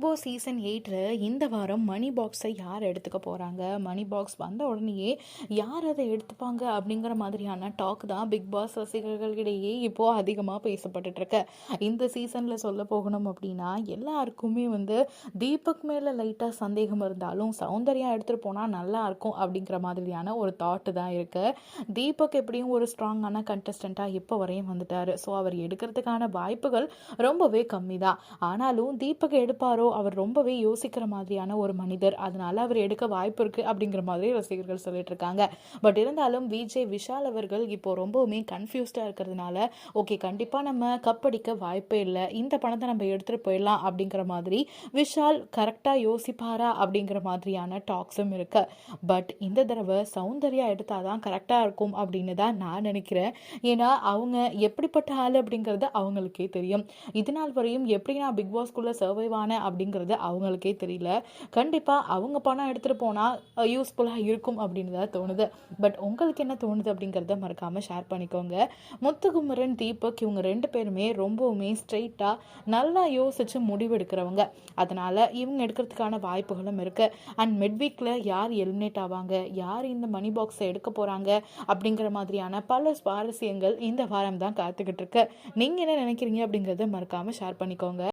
Big Boss season எயிட்டில் இந்த வாரம் மணி பாக்ஸை யார் எடுத்துக்க போகிறாங்க மணி பாக்ஸ் வந்த உடனேயே யார் அதை எடுத்துப்பாங்க அப்படிங்கிற மாதிரியான டாக் தான் பிக் பாஸ் ரசிகர்களிடையே இப்போது அதிகமாக பேசப்பட்டுட்ருக்கு இந்த சீசனில் சொல்ல போகணும் அப்படின்னா எல்லாருக்குமே வந்து தீபக் மேலே லைட்டாக சந்தேகம் இருந்தாலும் சௌந்தர்யா எடுத்துகிட்டு போனால் நல்லா இருக்கும் அப்படிங்கிற மாதிரியான ஒரு தாட்டு தான் இருக்குது தீபக் எப்படியும் ஒரு ஸ்ட்ராங்கான கண்டஸ்டண்ட்டாக இப்போ வரையும் வந்துட்டார். ஸோ அவர் எடுக்கிறதுக்கான வாய்ப்புகள் ரொம்பவே கம்மி தான் ஆனாலும் தீபக் எடுப்பாரோ அவர் ரொம்பவே யோசிக்கிற மாதிரியான ஒரு மனிதர். அதனால அவர் எடுக்க வாய்ப்பு இருக்கு அப்படிங்கிற மாதிரி ரசிகர்கள் சொல்லிட்டு இருக்காங்க. பட் இருந்தாலும் விஜய் விஷால் அவர்கள் இப்போ ரொம்பவுமே கன்ஃபியூஸ்டாக இருக்கிறதுனால ஓகே கண்டிப்பாக நம்ம கப் அடிக்க வாய்ப்பே இல்லை. இந்த பணத்தை நம்ம எடுத்துகிட்டு போயிடலாம் அப்படிங்கிற மாதிரி விஷால் கரெக்டாக யோசிப்பாரா அப்படிங்கிற மாதிரியான டாக்ஸும் இருக்கு. பட் இந்த தடவை சௌந்தர்யா எடுத்தால் தான் கரெக்டாக இருக்கும் அப்படின்னு தான் நான் நினைக்கிறேன். ஏன்னா அவங்க எப்படிப்பட்ட ஆள் அப்படிங்கிறது அவங்களுக்கே தெரியும். இது நாள் வரையும் எப்படி நான் பிக் பாஸ்க்குள்ளே சர்வைவ் ஆனேன் அப்படிங்கிறது அவங்களுக்கே தெரியல. கண்டிப்பாக அவங்க பணம் எடுத்துகிட்டு போனால் யூஸ்ஃபுல்லாக இருக்கும் அப்படின்னு தான் தோணுது. பட் உங்களுக்கு என்ன தோணுது அப்படிங்கிறத மறக்காமல் ஷேர் பண்ணிக்கோங்க. முத்துகுமரன் தீபக் இவங்க ரெண்டு பேருமே ரொம்பவுமே ஸ்ட்ரெயிட்டாக நல்லா யோசித்து முடிவெடுக்கிறவங்க அதனால் இவங்க எடுக்கிறதுக்கான வாய்ப்புகளும் இருக்குது அண்ட் மிட்வீக்கில் யார் எலிமினேட் ஆவாங்க? யார் இந்த மணி பாக்ஸை எடுக்க போகிறாங்க அப்படிங்கிற மாதிரியான பல சுவாரஸ்யங்கள் இந்த வாரம் தான் காத்துக்கிட்டு இருக்கு. நீங்கள் என்ன நினைக்கிறீங்க அப்படிங்கிறத மறக்காமல் ஷேர் பண்ணிக்கோங்க.